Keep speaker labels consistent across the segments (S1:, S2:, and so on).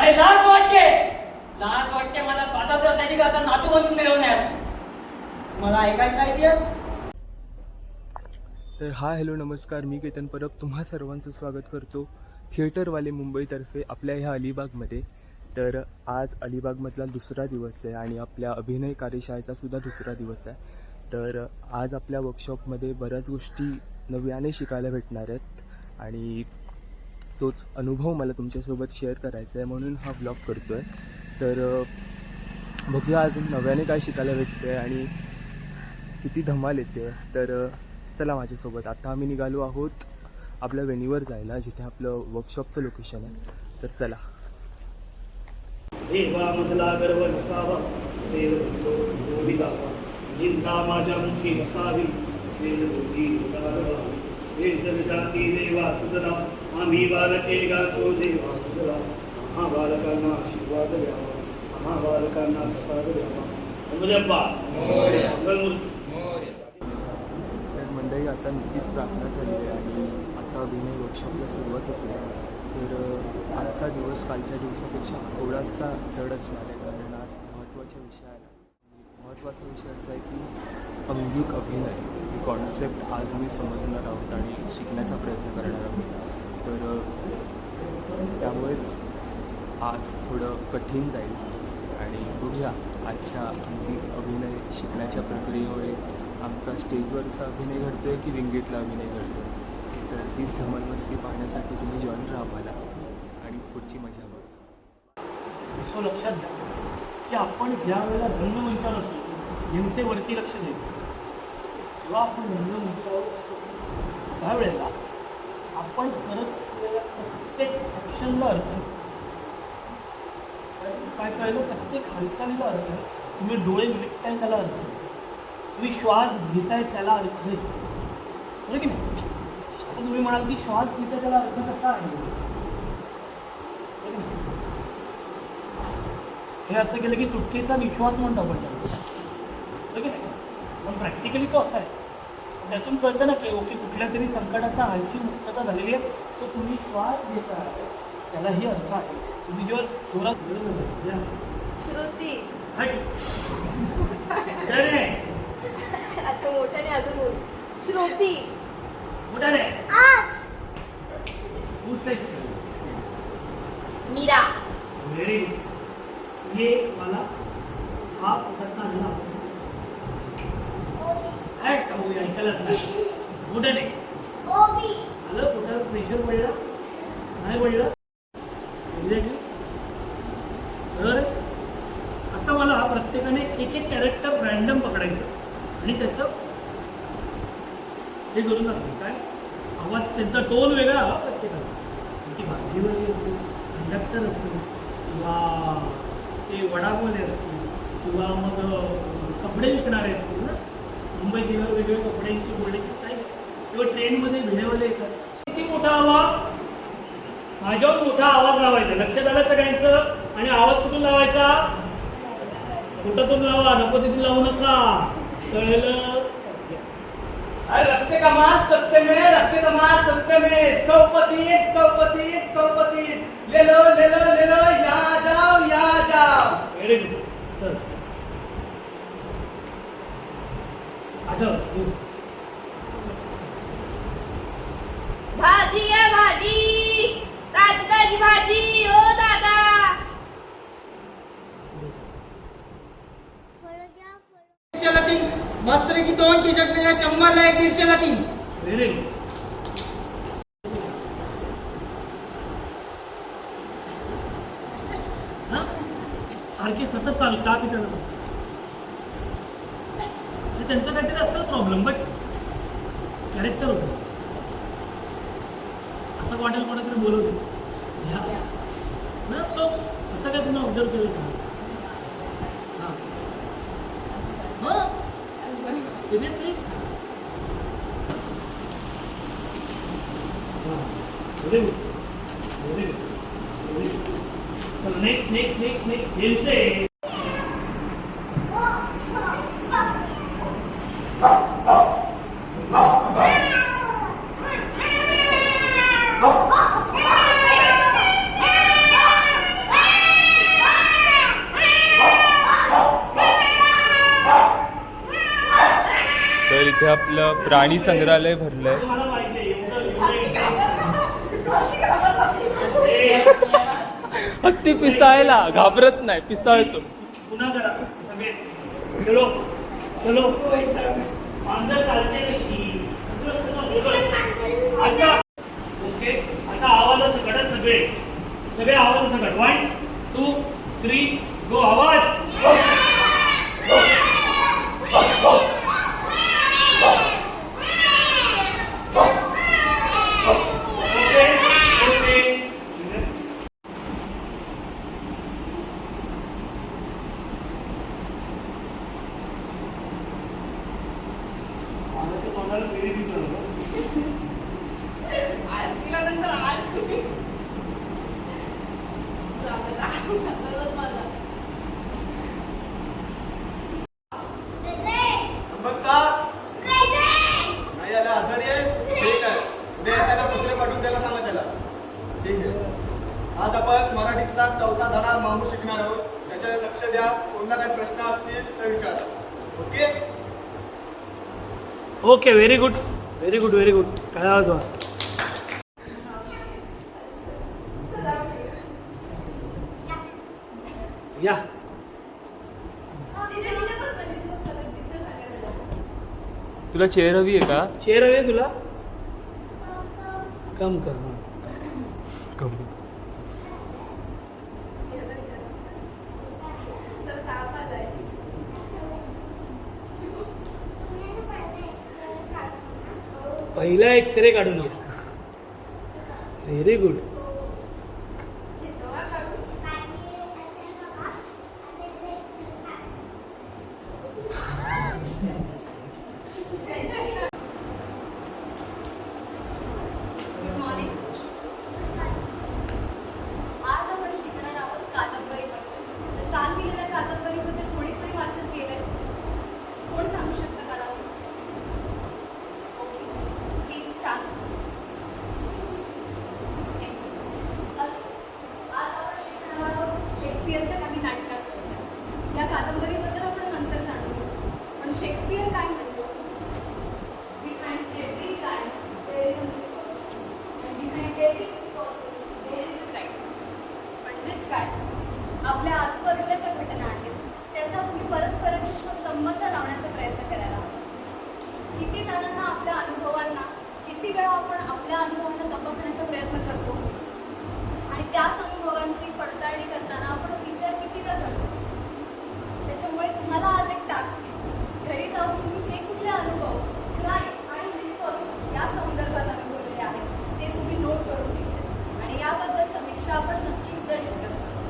S1: अरे लाज वाटते. लाज वाटते मला स्वातंत्र्य सैनिकाचा नातू बनून मिळवण्यात. मला ऐकायचा इतिहास?
S2: तर हा हॅलो नमस्कार. मी केतन परब. तुम्हा सर्वांचं स्वागत करतो. थिएटरवाले मुंबईतर्फे आपल्या ह्या अलिबागमध्ये. तर आज अलिबागमधला दुसरा दिवस आहे आणि आपल्या अभिनय कार्यशाळेचा सुद्धा दुसरा दिवस आहे. तर आज आपल्या वर्कशॉपमध्ये बऱ्याच गोष्टी नव्याने शिकायला भेटणार आहेत. आणि तोच अनुभव मला तुमच्यासोबत शेअर करायचा आहे म्हणून हा ब्लॉग करतो आहे तर बघूया आज नव्याने काय शिकायला भेटतं आहे आणि किती धमाल येते. तर चला माझ्यासोबत. आत्ता आम्ही निघालो आहोत आपल्या वेणीवर जायला जिथे आपलं वर्कशॉपचं लोकेशन आहे. तर चला.
S3: देवा मजला गर्व नसावा सेल तो गावा जिंदा माझ्या मुखी नसावी सेल जोगी उदारवा वेद विदाती देवा तुझरा आम्ही बालके गातो देवा तुझरा आम्हा बालकांना आशीर्वाद द्यावा आम्हा बालकांना प्रसाद द्यावा गणपती मंगलमूर्ती
S2: तर मंडळी आता नुकतीच प्रार्थना झाली आहे. आणि आता अभिनय वर्कशॉपला सुरुवात होते. तर आजचा दिवस कालच्या दिवसापेक्षा थोडासा जड असणार आहे कारण आज महत्त्वाच्या विषयाला महत्त्वाचा विषय असा आहे की अंगिक अभिनय ही कॉन्सेप्ट आज आम्ही समजणार आहोत आणि शिकण्याचा प्रयत्न करणार आहोत. तर त्यामुळेच आज थोडं कठीण जाईल आणि बघूया आजच्या अंगिक अभिनय शिकण्याच्या प्रक्रियेमुळे आमचा स्टेजवरचा अभिनय घडतो आहे की विंगेतला अभिनय घडतोय? तर तीच धमालमस्ती पाहण्यासाठी तुम्ही जॉईन राहा मला आणि पुढची मजा बघा.
S3: सो लक्षात घ्या की आपण ज्या वेळेला रंगमंचावर असतो हिंसेवरती लक्ष द्यायचं. जेव्हा आपण रंगमंचावर असतो त्यावेळेला आपण करत असलेल्या प्रत्येक ॲक्शनला अर्थ काय कळलं प्रत्येक हालचालीला अर्थ आहे तुम्ही डोळे मिटताय त्याला अर्थ आहे तुम्ही श्वास घेताय त्याला अर्थ आहे बरोबर की नाही? आता तुम्ही म्हणाल की श्वास घेताय त्याला अर्थ कसा आहे? हे असं केलं की सुटकेचा विश्वास म्हणतो आपण त्याला. की नाही? पण प्रॅक्टिकली तो असा आहे. त्यातून कळतं ना की ओके कुठल्या तरी संकटाचा हालची मुक्तता झालेली आहे. सो तुम्ही श्वास घेता त्यालाही अर्थ आहे. तुम्ही जेव्हा जोरात द्या.
S4: श्रुती. अच्छा मोठ्याने अजून श्रुती. मीरा.
S3: good. ये वाला हा पकडता आलेला मुली ऐकायलाच नाही. मोठ्याने आलं पोटावर प्रेशर पडलं? नाही पडलं? एक्झॅक्टली बरोबर आहे? आता मला हा प्रत्येकाने एक एक कॅरेक्टर रॅन्डम पकडायचं आणि त्याचं हे करून दाखवायचं काय? आवाज त्यांचा टोन वेगळा हवा प्रत्येकाला. ती भाजीवाली असेल कंडक्टर असेल किंवा ते वडापावले असतील किंवा मग कपडे विकणारे असतील ट्रेनमध्ये भिडेवाले किती मोठा आवाज? माझ्यावर मोठा आवाज लावायचा. लक्षात आलं सगळ्यांचं? आणि आवाज कुठून लावायचा? कुठं लावा. नको तिथून लावू नका. कळलं?
S1: अरे रस्ते का माल सस्ते में रस्ते का माल सस्ते में. सौपति सौपति सौपति. ले लो ले लो ले लो. यहाँ जाओ यहाँ जाओ.
S3: व्हेरी गुड सर आठव गुड
S4: भाजी आहे भाजी. ताजी ताजी भाजी. ओ दादा.
S1: दीडशेला तीन. मस्त की दोन टी शर्ट मिळाल्या शंभरला एक दीडशेला तीन.
S3: हा? सारखे सतत चालू चहा पिताना. Seriously? Very good. Very good. So next, next, next, next. They'll
S2: say. प्राणी संग्रहालय भरलंय. हत्ती पिसायला घाबरत नाही पिसाळतो.
S3: सगळे. आवाज सगळे सगळे. आवाज वन टू थ्री गो आवाज ओके ओके मला तर कोणाला फेरी बी कळलं.
S1: नंबर सात नाही याला आजारी आहे ठीक आहे दे त्याला पत्र पाठवून त्याला सांगा त्याला ठीक आहे आज आपण मराठीतला चौथा धडा मामू शिकणार आहोत त्याच्याकडे लक्ष द्या कोणता काही प्रश्न असतील तर विचारा okay
S3: okay very good very good very good काय आवाज वा या
S2: तुला चेअर हवी आहे का?
S3: चेअर हवे तुला? कम कर. पहिला एक्सरे काढून घ्या व्हेरी गुड
S4: आज आपण शिकणार आहोत कादंबरीबद्दल तर काल दिलेल्या कादंबरीबद्दल कोणी कोणी वाचन केलंय कोण सांगू शकतं मला ओके प्लीज सांग असं. आज आपण शिकणार आहोत शेक्सपियरच्या काही नाटकात या कादंबरीबद्दल आपण नंतर जाणू पण शेक्सपियर काय म्हणतो Behind every crime, there is a misfortune. And behind every misfortune, there is a crime. म्हणजेच काय आपल्या आजूबाजूला ज्या घटना आहेत त्याचा तुम्ही परस्परांशी संबंध लावण्याचा प्रयत्न करायला हवा किती जणांना आपल्या अनुभवांना किती वेळा आपण आपल्या अनुभवांना तपासण्याचा प्रयत्न करतो आणि त्याच अनुभवांची पडताळणी करताना आपण विचार कितीदा करतो त्याच्यामुळे तुम्हाला आज एक टास्क आहे घरी जाऊन तुम्ही जे कुठले अनुभव क्राईम आणि मिसफॉर्च्यून या संदर्भात अनुभवलेले आहेत ते तुम्ही नोट करून घ्यायचे आणि याबद्दल समीक्षा आपण नक्की उद्या डिस्कस करू
S3: व्हेरी गुड व्हेरी गुड छान मस्त
S1: नुपूर हे नुपूर अगं मोबाईल मध्ये काय बसले मला कामाला जायला उशीर होत नाही डबा दे लवकर.
S4: तुला दिसत नाहीये मी महत्त्वाच्या कामात आहे
S1: हे काय काम आहे
S4: बघ
S1: का
S4: आज कशी चिडवते रे.
S1: असं टायपिंग तर करतेस तू
S4: तुझं कर रे तू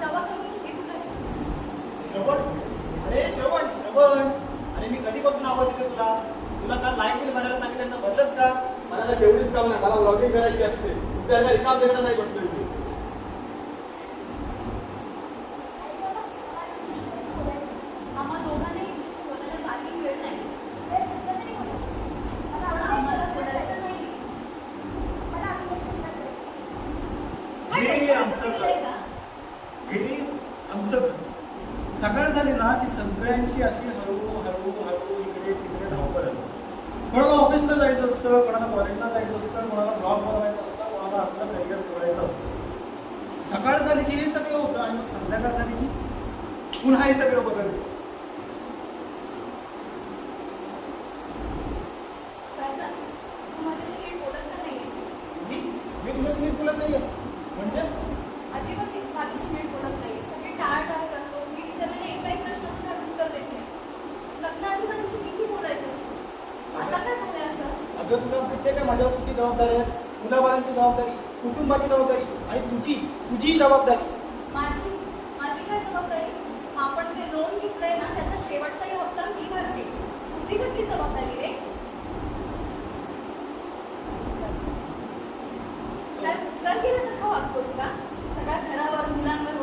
S4: दवा करून घे तुझं.
S1: श्रवण? अरे श्रवण श्रवण. अरे मी कधीपासून आवाज देते तुला? तुला काल लाइट बिल भरायला सांगितलं तर भरलंच का? मला तेवढीच काम नाही. मला ब्लॉगिंग करायची असते. तुझ्या रिकाम भेटत नाही बसलो इथे
S4: आम्हा दोघांनाही इंग्लिश बोलायला काही वेळ नाही वेळ नसला तरी बोलायचं. पण आम्हाला बोलायचं नाही.
S5: हे आमचं
S4: दिलंय का?
S5: हे आमचं घर. सकाळ झाली ना की सगळ्यांची अशी हळू हळू हळू इकडे तिकडे धावपळ असते कोणाला ऑफिसला जायचं असतं कोणाला कॉलेजला जायचं असतं कोणाला ब्लॉग बनवायचं असतं कोणाला आपलं करिअर जोडायचं असतं. सकाळ झाली की हे सगळं होतं आणि मग संध्याकाळ झाली की पुन्हा हे सगळं बदलतं
S4: प्रसाद, तू माझ्याशी नीट बोलत का नाहीयेस?
S1: मी मी तुझ्याशी नीट बोलत नाहीये म्हणजे
S4: अजिबात नीट माझ्याशी नीट बोलत नाहीये सगळे टाळाटाळ करतोस मी विचारलेल्या एकही प्रश्नाचं धड उत्तर देत नाहीस लग्नाआधी माझ्याशी किती बोलायचं असं आता काय झालंय असं
S1: अगं तुला माहितीये का माझ्यावर किती जबाबदारी आहेत मुलाबाळांची जबाबदारी कुटुंबाची जबाबदारी आणि तुझी तुझी जबाबदारी.
S4: माझी माझी काय जबाबदारी? आपण जे लोन घेतलंय ना त्याचा शेवटचाही हप्ता मी भरते. तुझी कसली जबाबदारी रे? कर केल्यासारखं वागतोस का? सगळ्या घरावर मुलांवर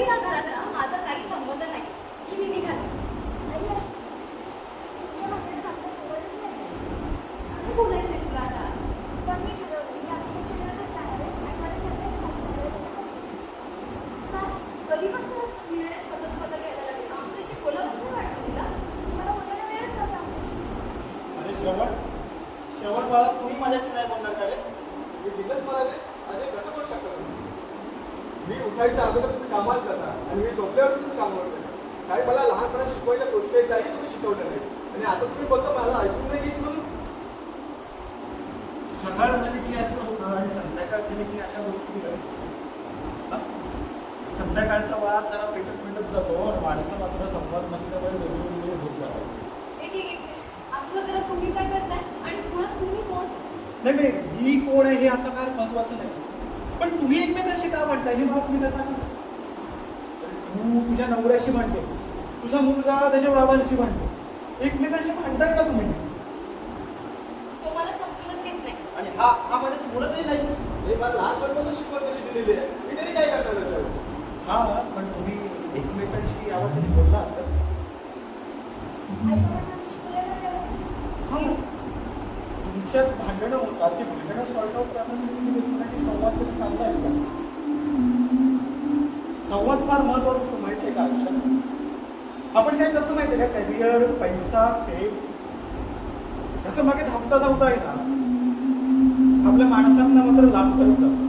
S4: ही
S1: ना करा करा जाता काही मला लहानपणात शिकवायच्या गोष्टी आहेत त्याही तुम्ही शिकवल्या नाही आणि आता तुम्ही बोलता मला ऐकून नाही घेस म्हणून.
S5: सकाळ झाली की असं होतं आणि संध्याकाळ झाली की अशा गोष्टी. हा? संध्याकाळचा वाद जरा पेटत पेटत जातो आणि माणसं मात्र संवाद नसल्यामुळे वेगवेगळे होत
S4: एक एक एक आमच्या घरात तुम्ही काय करताय आणि तुम्ही कोण?
S5: नाही नाही मी कोण आहे हे आता फार महत्वाचं नाही. पण तुम्ही एकमेकांशी का म्हणताय? हे मला तुम्ही कसं तू तुझ्या नवऱ्याशी म्हणते. तुझा मुलगा त्याच्या बाबांशी म्हणते एकमेकांशी भांडताय का तुम्ही?
S4: तो मला समजूनच येत नाही.
S5: आणि हा हा नाही.
S1: हे मला लहानपणापासून शिकवण कशी दिलेली आहे मी तरी काय करणार त्याच्यावर?
S5: हा पण तुम्ही एकमेकांशी यावर कधी बोलला तर हा. तुमच्यात भांडणं होतात ते भांडणं सॉल्ट आउट करण्यासाठी तुम्ही एकमेकांशी संवाद तरी साधलाय का? संवाद फार महत्त्वाचा असतो माहिती आहे का आयुष्यात? आपण काय करतो माहिती का? करिअर पैसा फेम असं मागे धावता धावता आहे ना आपल्या माणसांना मात्र लांब करत. जातो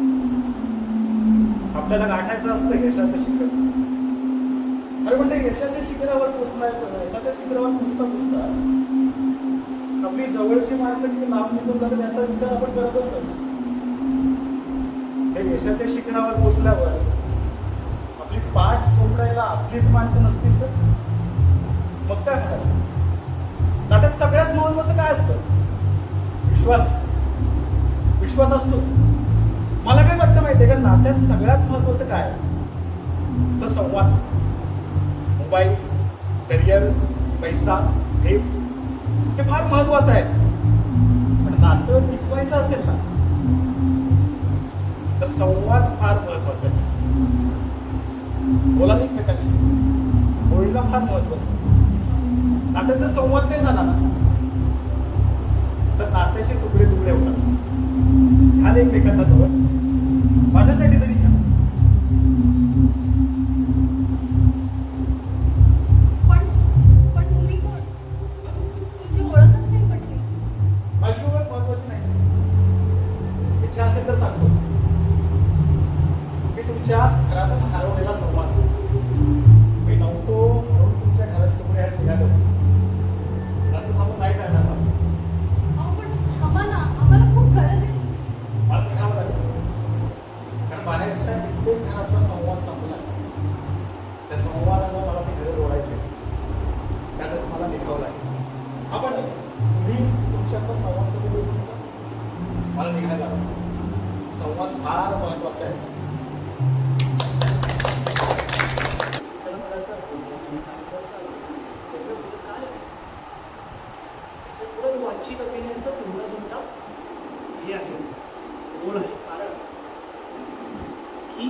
S5: आपल्याला गाठायचं असतं यशाचं शिखर. अरे पण ते यशाच्या शिखरावर पोचता यशाच्या शिखरावर पोचता पोचता आपली जवळची माणसं किती लांब निघून जातात त्याचा विचार आपण करतच नाही. हे यशाच्या शिखरावर पोचल्यावर आपली पाठ थोपडायला आपलीच माणसं नसतील तर? मग काय होणार नात्यात सगळ्यात महत्वाचं काय असतं? विश्वास. विश्वास असतोच. मला काय वाटतं माहितीये का? नात्यात सगळ्यात महत्वाचं काय? तर संवाद. मोबाईल करिअर पैसा थेट. हे फार महत्वाचं आहे. पण नातं टिकवायचं असेल ना तर संवाद फार महत्त्वाचा आहे. बोला नाही एकमेकांशी बोलणं फार महत्वाचं आहे. नात्यात जर संवाद नाही झाला ना. तर नात्याचे तुकडे तुकडे होतात. घ्याल एकमेकांना जवळ. माझ्यासाठी मला निघायला संवाद फार महत्त्वाचा आहे.
S3: त्याला मला असं आठवलं, मला असं आठवलं, वाचिक अभिनयाचा तेवढाच मोठा हे आहे रोल आहे. कारण की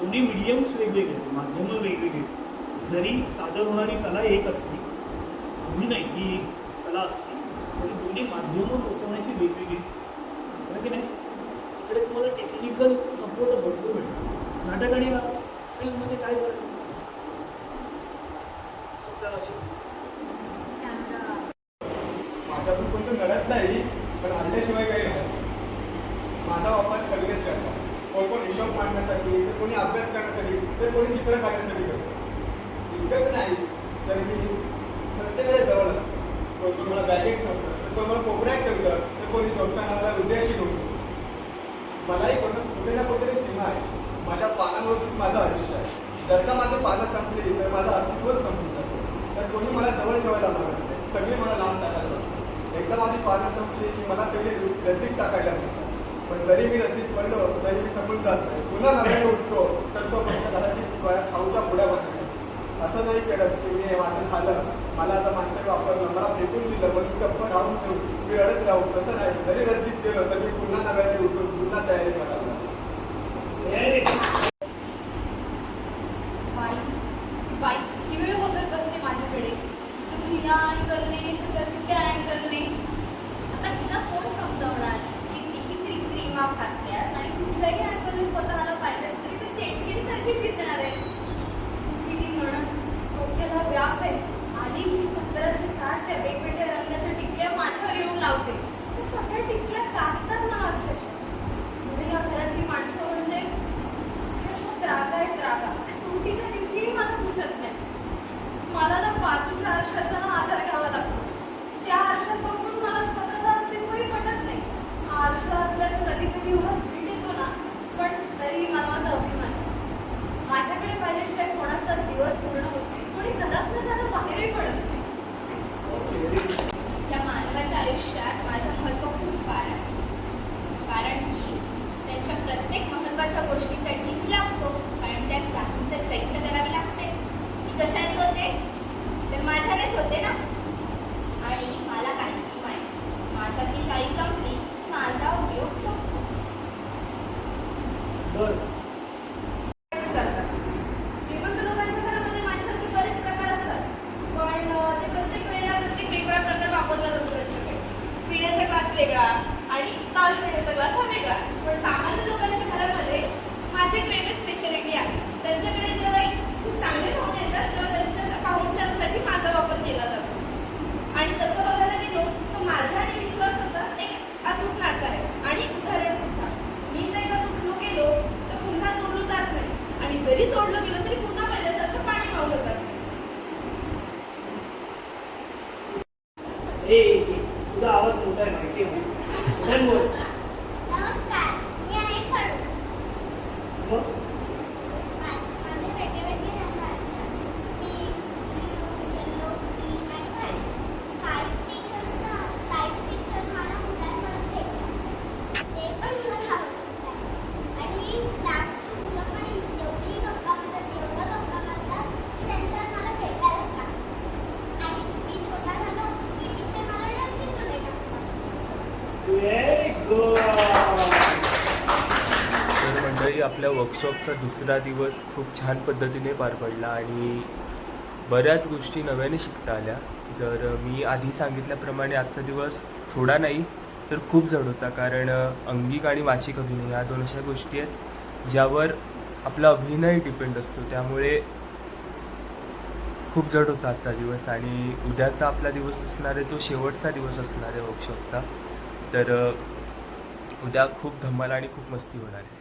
S3: दोन्ही मीडियम्स वेगवेगळे आहेत, माध्यमं वेगवेगळी. आहेत. जरी सादर होणारी कला एक असली अभिनय ही एक कला असते तरी माध्यमं पोचवण्याची वेगवेगळी की नाही तिकडे तुम्हाला टेक्निकल सपोर्ट भरपूर भेटतो नाटक आणि फिल्ममध्ये काय फरक आहे? सोप्या
S1: माझ्यातून कोणतं घडत नाही पण आणल्याशिवाय काही नाही. माझा वापर सगळेच करतात. कोण कोण हिशोब मांडण्यासाठी तर कोणी अभ्यास करण्यासाठी तर कोणी चित्र काढण्यासाठी करतात. इतकंच नाही तर मी प्रत्येकाच्या जवळ असतो. कोण कोण मला बॅगेट तर कोण मला कोपऱ्यात ठेवतात तर कोणी झोपताना मला हृदयाशी ठेवतो मलाही कोण कुठे ना कुठेतरी सीमा आहे. माझ्या पानांवरतीच माझं आयुष्य आहे. जर का माझं पानं संपली तर माझं अस्तित्वच संपून जातं. तर कोणी मला जवळ ठेवायला लागत नाही. सगळी मला लांब टाकायला लागतात. एकदा माझी पानं संपली की मला सगळे रद्दीत टाकायला लागतात. पण जरी मी रद्दीत पडलो तरी मी थकून जात नाही. पुन्हा नव्याने उठतो तर तो फक्त की खाऊच्या पुढ्या बनण्यासाठी असं नाही करत की मी हे माझं झालं
S6: मला आता माणसं वापरलं मला फेकून दिलं मग गप्प राहून ठेवू मी अडत राहू कसं नाही तरी रद्दीत केलं तर मी पुन्हा नव्याने उठून पुन्हा तयारी करायला
S3: ஏய்
S7: இது அவன்
S2: முதல் நினைக்கிறேன் आपल्या वर्कशॉपचा दुसरा दिवस खूप छान पद्धतीने पार पडला आणि बऱ्याच गोष्टी नव्याने शिकता आल्या. जर मी आधी सांगितल्याप्रमाणे आजचा दिवस थोडा नाही तर खूप जड होता. कारण अंगिक आणि वाचिक अभिनय ह्या दोन अशा गोष्टी आहेत ज्यावर आपला अभिनय डिपेंड असतो. त्यामुळे खूप जड होता आजचा दिवस आणि उद्याचा आपला दिवस असणार आहे तो शेवटचा दिवस असणार आहे वर्कशॉपचा तर उद्या खूप धमाल आणि खूप मस्ती होणार आहे.